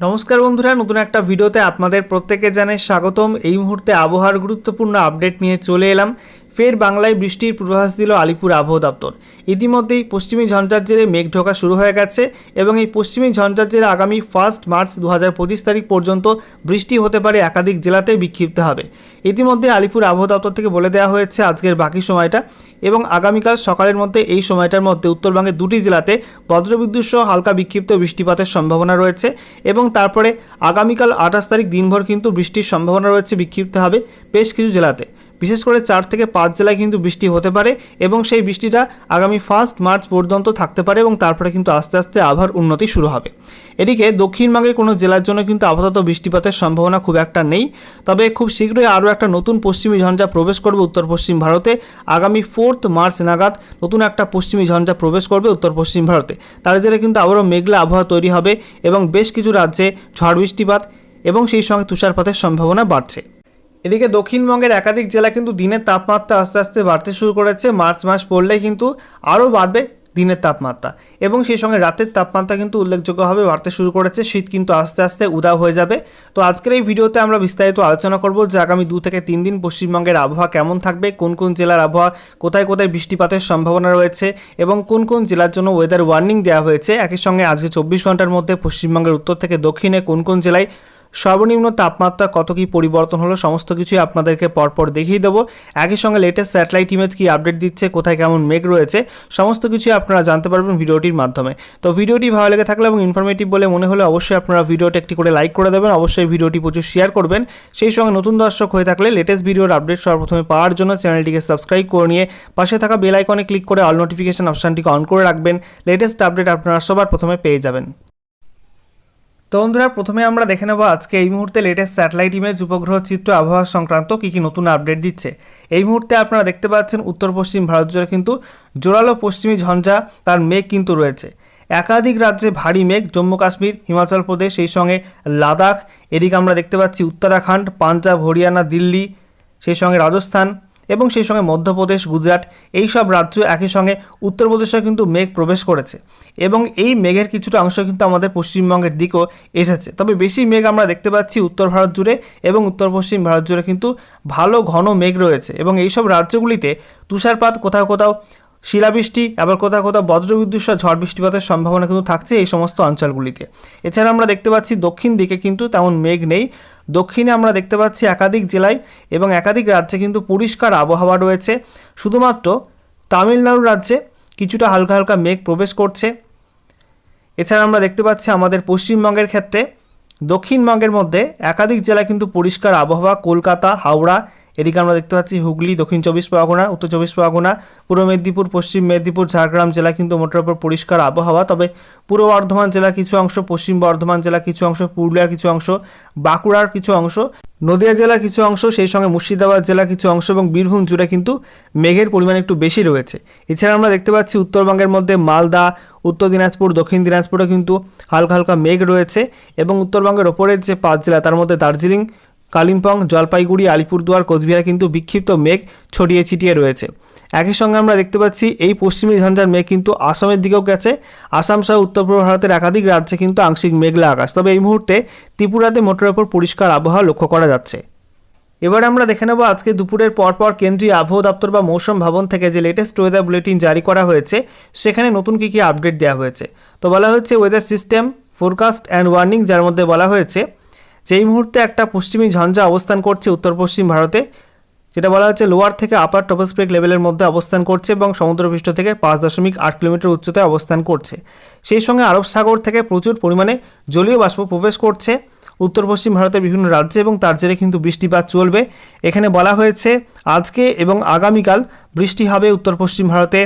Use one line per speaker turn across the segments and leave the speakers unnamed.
নমস্কার বন্ধুরা, নতুন একটা ভিডিওতে আপনাদের প্রত্যেকে জানাই স্বাগতম। এই মুহূর্তে আবহাওয়ার গুরুত্বপূর্ণ আপডেট নিয়ে চলে এলাম। ফের বাংলায় বৃষ্টির পূর্বাভাস দিল আলিপুর আবহাওয়া দপ্তর। ইতিমধ্যেই পশ্চিমী ঝঞ্ঝার জেরে মেঘ ঢোকা শুরু হয়ে গেছে এবং এই পশ্চিমী ঝঞ্ঝার জেরে আগামী ফার্স্ট মার্চ দু হাজার পঁচিশ তারিখ পর্যন্ত বৃষ্টি হতে পারে একাধিক জেলাতে বিক্ষিপ্ত হবে। ইতিমধ্যে আলিপুর আবহাওয়া দপ্তর থেকে বলে দেওয়া হয়েছে আজকের বাকি সময়টা এবং আগামীকাল সকালের মধ্যে এই সময়টার মধ্যে উত্তরবঙ্গের দুটি জেলাতে বজ্রবিদ্যুৎ সহ হালকা বিক্ষিপ্ত বৃষ্টিপাতের সম্ভাবনা রয়েছে এবং তারপরে আগামীকাল আঠাশ তারিখ দিনভর কিন্তু বৃষ্টির সম্ভাবনা রয়েছে বিক্ষিপ্ত হবে বেশ কিছু জেলাতে। বিশেষ করে চার থেকে পাঁচ জেলায় কিন্তু বৃষ্টি হতে পারে এবং সেই বৃষ্টিটা আগামী ফার্স্ট মার্চ পর্যন্ত থাকতে পারে এবং তারপরে কিন্তু আস্তে আস্তে আবহাওয়ার উন্নতি শুরু হবে। এদিকে দক্ষিণবঙ্গের কোনো জেলার জন্য কিন্তু আপাতত বৃষ্টিপাতের সম্ভাবনা খুব একটা নেই। তবে খুব শীঘ্রই আরও একটা নতুন পশ্চিমী ঝঞ্ঝা প্রবেশ করবে উত্তর পশ্চিম ভারতে। আগামী ফোর্থ মার্চ নাগাদ নতুন একটা পশ্চিমী ঝঞ্ঝা প্রবেশ করবে উত্তর পশ্চিম ভারতে। তার জেরে কিন্তু আবারও মেঘলা আবহাওয়া তৈরি হবে এবং বেশ কিছু রাজ্যে ঝড় বৃষ্টিপাত এবং সেই সঙ্গে তুষারপাতের সম্ভাবনা বাড়ছে। এদিকে দক্ষিণবঙ্গের একাধিক জেলা কিন্তু দিনের তাপমাত্রা আস্তে আস্তে বাড়তে শুরু করেছে। মার্চ মাস পড়লেই কিন্তু আরও বাড়বে দিনের তাপমাত্রা। এবং সেই সঙ্গে রাতের তাপমাত্রা কিন্তু উল্লেখযোগ্যভাবে বাড়তে শুরু করেছে। শীত কিন্তু আস্তে আস্তে উদাও হয়ে যাবে। তো আজকের এই ভিডিওতে আমরা বিস্তারিত আলোচনা করব যে আগামী দু থেকে তিন দিন পশ্চিমবঙ্গের আবহাওয়া কেমন থাকবে, কোন কোন জেলার আবহাওয়া কোথায় কোথায় বৃষ্টিপাতের সম্ভাবনা রয়েছে এবং কোন কোন জেলার জন্য ওয়েদার ওয়ার্নিং দেওয়া হয়েছে। একই সঙ্গে আজকে চব্বিশ ঘণ্টার মধ্যে পশ্চিমবঙ্গের উত্তর থেকে দক্ষিণে কোন কোন জেলায় সর্বনিম্ন তাপমাত্রা কত কী পরিবর্তন হলো সমস্ত কিছুই আপনাদেরকে পরপর দেখিয়ে দেবো। একই সঙ্গে লেটেস্ট স্যাটেলাইট ইমেজ কি আপডেট দিচ্ছে, কোথায় কেমন মেঘ রয়েছে, সমস্ত কিছুই আপনারা জানতে পারবেন ভিডিওটির মাধ্যমে। তো ভিডিওটি ভালো লেগে থাকলে এবং ইনফরমেটিভ বলে মনে হলে অবশ্যই আপনারা ভিডিওটি একটি করে লাইক করে দেবেন, অবশ্যই ভিডিওটি প্রচুর শেয়ার করবেন। সেই সঙ্গে নতুন দর্শক হয়ে থাকলে লেটেস্ট ভিডিওর আপডেট সর্বপ্রথমে পাওয়ার জন্য চ্যানেলটিকে সাবস্ক্রাইব করে নিয়ে পাশে থাকা বেল আইকনে ক্লিক করে অল নোটিফিকেশন অপশানটিকে অন করে রাখবেন। লেটেস্ট আপডেট আপনারা সবার প্রথমে পেয়ে যাবেন। তো বন্ধুরা, প্রথমে আমরা দেখে নেব আজকে এই মুহূর্তে লেটেস্ট স্যাটেলাইট ইমেজ উপগ্রহ চিত্র আবহাওয়া সংক্রান্ত কী কী নতুন আপডেট দিচ্ছে। এই মুহূর্তে আপনারা দেখতে পাচ্ছেন উত্তর পশ্চিম ভারত জুড়ে কিন্তু জোরালো পশ্চিমী ঝঞ্ঝা তার মেঘ কিন্তু রয়েছে। একাধিক রাজ্যে ভারী মেঘ, জম্মু কাশ্মীর, হিমাচল প্রদেশ, সেই সঙ্গে লাদাখ, এদিকে আমরা দেখতে পাচ্ছি উত্তরাখণ্ড, পাঞ্জাব, হরিয়ানা, দিল্লি, সেই সঙ্গে রাজস্থান এবং সেই সঙ্গে মধ্যপ্রদেশ, গুজরাট এই সব রাজ্য একই সঙ্গে উত্তরপ্রদেশেও কিন্তু মেঘ প্রবেশ করেছে এবং এই মেঘের কিছুটা অংশ কিন্তু আমাদের পশ্চিমবঙ্গের দিকেও এসেছে। তবে বেশি মেঘ আমরা দেখতে পাচ্ছি উত্তর ভারত জুড়ে এবং উত্তর পশ্চিম ভারত জুড়ে কিন্তু ভালো ঘন মেঘ রয়েছে এবং এই সব রাজ্যগুলিতে তুষারপাত কোথাও কোথাও শিলাবৃষ্টি, আবার কোথাও কোথাও বজ্রবিদ্যুৎ ঝড় বৃষ্টিপাতের সম্ভাবনা কিন্তু থাকছে এই সমস্ত অঞ্চলগুলিতে। এছাড়া আমরা দেখতে পাচ্ছি দক্ষিণ দিকে কিন্তু তেমন মেঘ নেই। দক্ষিণে আমরা দেখতে পাচ্ছি একাধিক জেলায় এবং একাধিক রাজ্যে কিন্তু পরিষ্কার আবহাওয়া রয়েছে। শুধুমাত্র তামিলনাড়ু রাজ্যে কিছুটা হালকা হালকা মেঘ প্রবেশ করছে। এছাড়া আমরা দেখতে পাচ্ছি আমাদের পশ্চিমবঙ্গের ক্ষেত্রে দক্ষিণবঙ্গের মধ্যে একাধিক জেলায় কিন্তু পরিষ্কার আবহাওয়া, কলকাতা, হাওড়া এদিকে আমরা দেখতে পাচ্ছি হুগলি, দক্ষিণ চব্বিশ পরগনা, উত্তর চব্বিশ পরগনা, পূর্ব মেদিনীপুর, পশ্চিম মেদিনীপুর, ঝাড়গ্রাম জেলা কিন্তু মোটের ওপর পরিষ্কার আবহাওয়া। তবে পূর্ব বর্ধমান জেলার কিছু অংশ, পশ্চিম বর্ধমান জেলার কিছু অংশ, পুরুলিয়ার কিছু অংশ, বাঁকুড়ার কিছু অংশ, নদিয়া জেলার কিছু অংশ, সেই সঙ্গে মুর্শিদাবাদ জেলার কিছু অংশ এবং বীরভূম জুড়ে কিন্তু মেঘের পরিমাণ একটু বেশি রয়েছে। এছাড়া আমরা দেখতে পাচ্ছি উত্তরবঙ্গের মধ্যে মালদা, উত্তর দিনাজপুর, দক্ষিণ দিনাজপুরে কিন্তু হালকা হালকা মেঘ রয়েছে এবং উত্তরবঙ্গের ওপরের যে পাঁচ জেলা, তার মধ্যে দার্জিলিং কালিম্পং, জলপাইগুড়ি, আলিপুরদুয়ার, কোচবিহার কিন্তু বিক্ষিপ্ত মেঘ ছড়িয়ে ছিটিয়ে রয়েছে। একই সঙ্গে আমরা দেখতে পাচ্ছি, এই পশ্চিমী ঝঞ্ঝার মেঘ কিন্তু আসামের দিকেও গেছে। আসাম সহ উত্তর পূর্ব ভারতের একাধিক রাজ্যে কিন্তু আংশিক মেঘলা আকাশ। তবে এই মুহূর্তে ত্রিপুরাতে মোটের ওপর পরিষ্কার আবহাওয়া লক্ষ্য করা যাচ্ছে। এবার আমরা দেখে নেব আজকে দুপুরের পরপর কেন্দ্রীয় আবহাওয়া দপ্তর বা মৌসুম ভবন থেকে যে লেটেস্ট ওয়েদার বুলেটিন জারি করা হয়েছে, সেখানে নতুন কী কী আপডেট দেওয়া হয়েছে। তো বলা হচ্ছে weather system forecast and warning যার মধ্যে বলা হয়েছে যেই মুহূর্তে একটা পশ্চিমী ঝঞ্ঝা অবস্থান করছে উত্তর পশ্চিম ভারতে, যেটা বলা হচ্ছে লোয়ার থেকে আপার টপোস্ফিক লেভেলের মধ্যে অবস্থান করছে এবং সমুদ্রপৃষ্ঠ থেকে পাঁচ দশমিক আট কিলোমিটার উচ্চতায় অবস্থান করছে। সেই সঙ্গে আরব সাগর থেকে প্রচুর পরিমাণে জলীয় বাষ্প প্রবেশ করছে। উত্তর পশ্চিম ভারতের বিভিন্ন রাজ্যে এবং তার জেরে কিন্তু বৃষ্টিপাত চলবে। এখানে বলা হয়েছে, আজকে এবং আগামীকাল বৃষ্টি হবে উত্তর পশ্চিম ভারতে,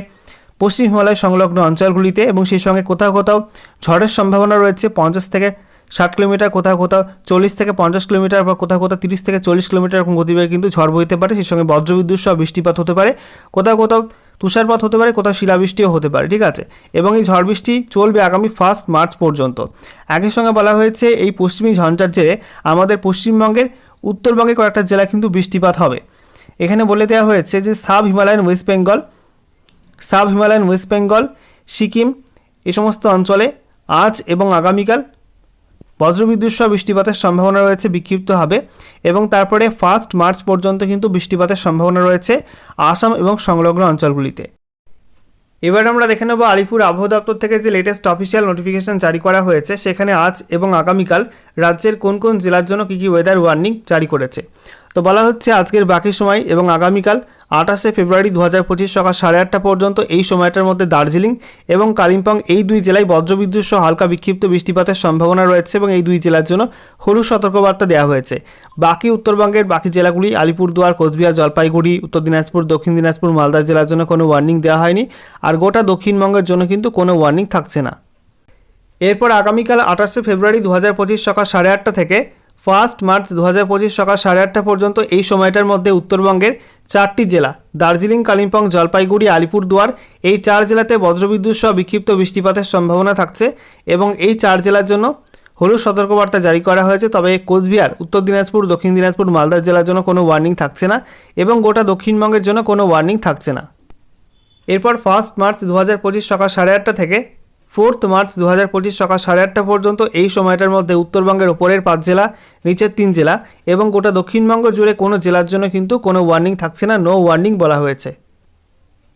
পশ্চিম হিমালয় সংলগ্ন অঞ্চলগুলিতে এবং সেই সঙ্গে কোথাও কোথাও ঝড়ের সম্ভাবনা রয়েছে পঞ্চাশ থেকে ষাট কিলোমিটার, কোথাও কোথাও চল্লিশ থেকে পঞ্চাশ কিলোমিটার বা কোথাও কোথাও তিরিশ থেকে চল্লিশ কিলোমিটার এরকম গতিবেগে কিন্তু ঝড় বইতে পারে। সেই সঙ্গে বজ্রবিদ্যুৎ সহ বৃষ্টিপাত হতে পারে। কোথাও কোথাও তুষারপাত হতে পারে, কোথাও শিলাবৃষ্টিও হতে পারে, ঠিক আছে? এবং এই ঝড় বৃষ্টি চলবে আগামী ফার্স্ট মার্চ পর্যন্ত। একই সঙ্গে বলা হয়েছে, এই পশ্চিমী ঝঞ্ঝার জেরে আমাদের পশ্চিমবঙ্গের উত্তরবঙ্গের কয়েকটা জেলা কিন্তু বৃষ্টিপাত হবে। এখানে বলে দেওয়া হয়েছে যে, sub Himalayan West Bengal, sub Himalayan West Bengal, Sikkim এই সমস্ত অঞ্চলে আজ এবং আগামীকাল বজ্রবিদ্যুৎ সহ বৃষ্টিপাতের সম্ভাবনা রয়েছে বিক্ষিপ্ত হবে এবং তারপরে ফার্স্ট মার্চ পর্যন্ত কিন্তু বৃষ্টিপাতের সম্ভাবনা রয়েছে আসাম এবং সংলগ্ন অঞ্চলগুলিতে। এবার আমরা দেখে নেব আলিপুর আবহাওয়া দপ্তর থেকে যে লেটেস্ট অফিসিয়াল নোটিফিকেশন জারি করা হয়েছে, সেখানে আজ এবং আগামীকাল রাজ্যের কোন কোন জেলার জন্য কী কী ওয়েদার ওয়ার্নিং জারি করেছে। তো বলা হচ্ছে আজকের বাকি সময় এবং আগামীকাল আঠাশে ফেব্রুয়ারি দু হাজার পঁচিশ সকাল সাড়ে আটটা পর্যন্ত এই সময়টার মধ্যে দার্জিলিং এবং কালিম্পং এই দুই জেলায় বজ্রবিদ্যুৎ সহ হালকা বিক্ষিপ্ত বৃষ্টিপাতের সম্ভাবনা রয়েছে এবং এই দুই জেলার জন্য হলুদ সতর্কবার্তা দেওয়া হয়েছে। বাকি উত্তরবঙ্গের বাকি জেলাগুলি আলিপুরদুয়ার, কোচবিহার, জলপাইগুড়ি, উত্তর দিনাজপুর, দক্ষিণ দিনাজপুর, মালদা জেলার জন্য কোনো ওয়ার্নিং দেওয়া হয়নি আর গোটা দক্ষিণবঙ্গের জন্য কিন্তু কোনো ওয়ার্নিং থাকছে না। এরপর আগামীকাল আঠাশে ফেব্রুয়ারি দু হাজার পঁচিশ সকাল সাড়ে আটটা থেকে ফার্স্ট মার্চ দু হাজার পঁচিশ সকাল সাড়ে আটটা পর্যন্ত এই সময়টার মধ্যে উত্তরবঙ্গের চারটি জেলা, দার্জিলিং, কালিম্পং, জলপাইগুড়ি, আলিপুরদুয়ার, এই চার জেলাতে বজ্রবিদ্যুৎ সহ বিক্ষিপ্ত বৃষ্টিপাতের সম্ভাবনা থাকছে এবং এই চার জেলার জন্য হলুদ সতর্কবার্তা জারি করা হয়েছে। তবে কোচবিহার, উত্তর দিনাজপুর, দক্ষিণ দিনাজপুর মালদা জেলার জন্য কোনো ওয়ার্নিং থাকছে না এবং গোটা দক্ষিণবঙ্গের জন্য কোনো ওয়ার্নিং থাকছে না। এরপর ফার্স্ট মার্চ দু হাজার পঁচিশ সকাল সাড়ে আটটা থেকে ফোর্থ মার্চ দু হাজার পঁচিশ সকাল সাড়ে আটটা পর্যন্ত এই সময়টার মধ্যে উত্তরবঙ্গের ওপরের পাঁচ জেলা, নিচের তিন জেলা এবং গোটা দক্ষিণবঙ্গ জুড়ে কোনো জেলার জন্য কিন্তু কোনো ওয়ার্নিং থাকছে না নো ওয়ার্নিং বলা হয়েছে।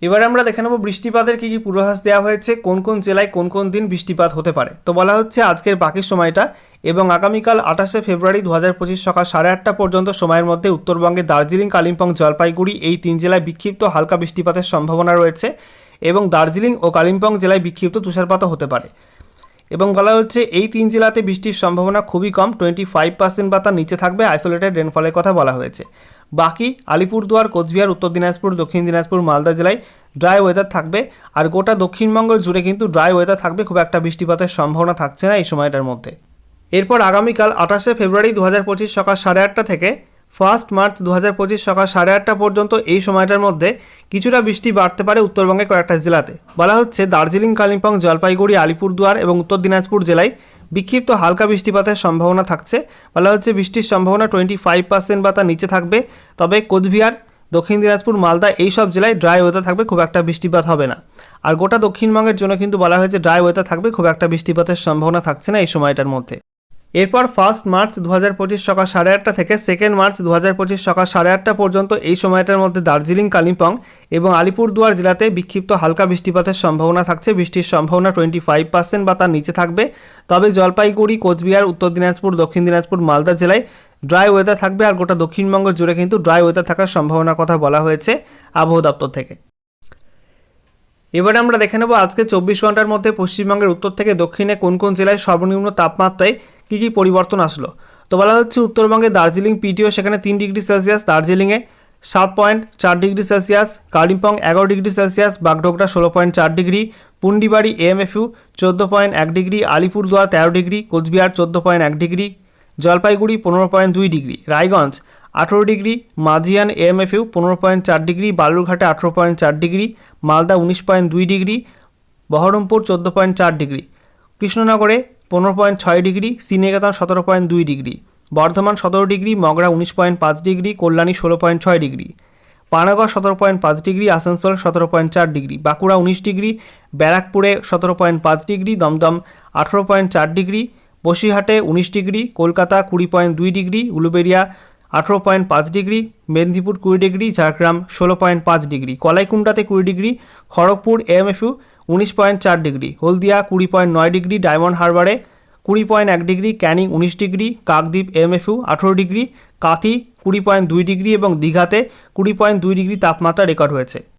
এবার আমরা দেখে নেব বৃষ্টিপাতের কী কী পূর্বাভাস দেওয়া হয়েছে, কোন কোন জেলায় কোন কোন দিন বৃষ্টিপাত হতে পারে। তো বলা হচ্ছে আজকের বাকি সময়টা এবং আগামীকাল আঠাশে ফেব্রুয়ারি দু হাজার পঁচিশ সকাল সাড়ে আটটা পর্যন্ত সময়ের মধ্যে উত্তরবঙ্গে দার্জিলিং, কালিম্পং, জলপাইগুড়ি এই তিন জেলায় বিক্ষিপ্ত হালকা বৃষ্টিপাতের সম্ভাবনা রয়েছে। এবং দার্জিলিং ও কালিম্পং জেলায় বিক্ষিপ্ত তুষারপাতও হতে পারে। এবং বলা হচ্ছে, এই তিন জেলাতে বৃষ্টির সম্ভাবনা খুবই কম টোয়েন্টি ফাইভ পার্সেন্ট বা তার নিচে থাকবে আইসোলেটেড রেনফলের কথা বলা হয়েছে। বাকি আলিপুরদুয়ার, কোচবিহার, উত্তর দিনাজপুর, দক্ষিণ দিনাজপুর, মালদা জেলায় ড্রাই ওয়েদার থাকবে আর গোটা দক্ষিণবঙ্গ জুড়ে কিন্তু ড্রাই ওয়েদার থাকবে, খুব একটা বৃষ্টিপাতের সম্ভাবনা থাকছে না এই সময়টার মধ্যে। এরপর আগামীকাল আঠাশে ফেব্রুয়ারি দু হাজার পঁচিশ সকাল সাড়ে আটটা থেকে ফার্স্ট মার্চ দু হাজার পঁচিশ সকাল সাড়ে আটটা পর্যন্ত এই সময়টার মধ্যে কিছুটা বৃষ্টি বাড়তে পারে উত্তরবঙ্গের কয়েকটা জেলাতে। বলা হচ্ছে দার্জিলিং, কালিম্পং, জলপাইগুড়ি, আলিপুরদুয়ার এবং উত্তর দিনাজপুর জেলায় বিক্ষিপ্ত হালকা বৃষ্টিপাতের সম্ভাবনা থাকছে। বলা হচ্ছে বৃষ্টির সম্ভাবনা টোয়েন্টি ফাইভ পার্সেন্ট বা তার নিচে থাকবে। তবে কোচবিহার, দক্ষিণ দিনাজপুর, মালদা এই সব জেলায় ড্রাই ওয়েদার থাকবে, খুব একটা বৃষ্টিপাত হবে না। আর গোটা দক্ষিণবঙ্গের জন্য কিন্তু বলা হয়েছে ড্রাই ওয়েদার থাকবে, খুব একটা বৃষ্টিপাতের সম্ভাবনা থাকছে না এই সময়টার মধ্যে। এরপর ফার্স্ট মার্চ দু হাজার পঁচিশ সকাল সাড়ে আটটা থেকে সেকেন্ড মার্চ দু হাজার পঁচিশ সকাল সাড়ে আটটা পর্যন্ত এই সময়টার মধ্যে দার্জিলিং, কালিম্পং এবং আলিপুরদুয়ার জেলাতে বিক্ষিপ্ত হালকা বৃষ্টিপাতের সম্ভাবনা থাকছে। বৃষ্টির সম্ভাবনা টোয়েন্টি ফাইভ পার্সেন্ট বা তার নিচে থাকবে। তবে জলপাইগুড়ি, কোচবিহার, উত্তর দিনাজপুর, দক্ষিণ দিনাজপুর, মালদা জেলায় ড্রাই ওয়েদার থাকবে আর গোটা দক্ষিণবঙ্গ জুড়ে কিন্তু ড্রাই ওয়েদার থাকার সম্ভাবনার কথা বলা হয়েছে আবহাওয়া দপ্তর থেকে। এবারে আমরা দেখে নেব আজকে চব্বিশ ঘণ্টার মধ্যে পশ্চিমবঙ্গের উত্তর থেকে দক্ষিণে কোন কোন জেলায় সর্বনিম্ন তাপমাত্রায় কী কী পরিবর্তন আসলো? তো বলা হচ্ছে উত্তরবঙ্গে দার্জিলিং পিটিও সেখানে তিন ডিগ্রি সেলসিয়াস, দার্জিলিংয়ে সাত পয়েন্ট চার ডিগ্রি সেলসিয়াস, কালিম্পং এগারো ডিগ্রি সেলসিয়াস, বাগডোগরা ষোলো পয়েন্ট চার ডিগ্রি, পুন্ডিবাড়ি এএমএফইউ চোদ্দ পয়েন্ট এক ডিগ্রি, আলিপুরদুয়ার তেরো ডিগ্রি, কোচবিহার চোদ্দ পয়েন্ট এক ডিগ্রি, জলপাইগুড়ি পনেরো পয়েন্ট দুই ডিগ্রি, রায়গঞ্জ আঠেরো ডিগ্রি, মাঝিয়ান এএমএফইউ পনেরো পয়েন্ট চার ডিগ্রি, বালুরঘাটে আঠেরো পয়েন্ট চার ডিগ্রি, মালদা উনিশ পয়েন্ট দুই ডিগ্রি, বহরমপুর চোদ্দ পয়েন্ট চার ডিগ্রি, কৃষ্ণনগরে পনেরো পয়েন্ট ছয় ডিগ্রি শ্রীনিকেতন সতেরো পয়েন্ট দুই ডিগ্রি, বর্ধমান সতেরো ডিগ্রি, মগরা উনিশ পয়েন্ট পাঁচ ডিগ্রি, কল্যাণী ষোলো পয়েন্ট ছয় ডিগ্রি, পানাগড় সতেরো পয়েন্ট পাঁচ ডিগ্রি, আসানসোল সতেরো পয়েন্ট চার ডিগ্রি, বাঁকুড়া উনিশ ডিগ্রি, ব্যারাকপুরে সতেরো পয়েন্ট পাঁচ ডিগ্রি, দমদম আঠেরো পয়েন্ট চার ডিগ্রি, বসিরহাটে উনিশ ডিগ্রি, কলকাতা কুড়ি পয়েন্ট দুই ডিগ্রি, উলুবেরিয়া আঠেরো পয়েন্ট পাঁচ ডিগ্রি, মেদিনীপুর কুড়ি ডিগ্রি, ঝাড়গ্রাম ষোলো পয়েন্ট পাঁচ ডিগ্রি কলাইকুণ্ডাতে কুড়ি ডিগ্রি, খড়গপুর এএমএফইউ উনিশ পয়েন্ট চার ডিগ্রি, হলদিয়া কুড়ি পয়েন্ট নয় ডিগ্রি, ডায়মন্ড হারবারে কুড়ি পয়েন্ট এক ডিগ্রি, ক্যানিং উনিশ ডিগ্রি, কাকদ্বীপ এমএফইউ আঠেরো ডিগ্রি, কাথি কুড়ি পয়েন্ট দুই ডিগ্রি এবং দীঘাতে কুড়ি পয়েন্ট দুই ডিগ্রি তাপমাত্রা রেকর্ড হয়েছে।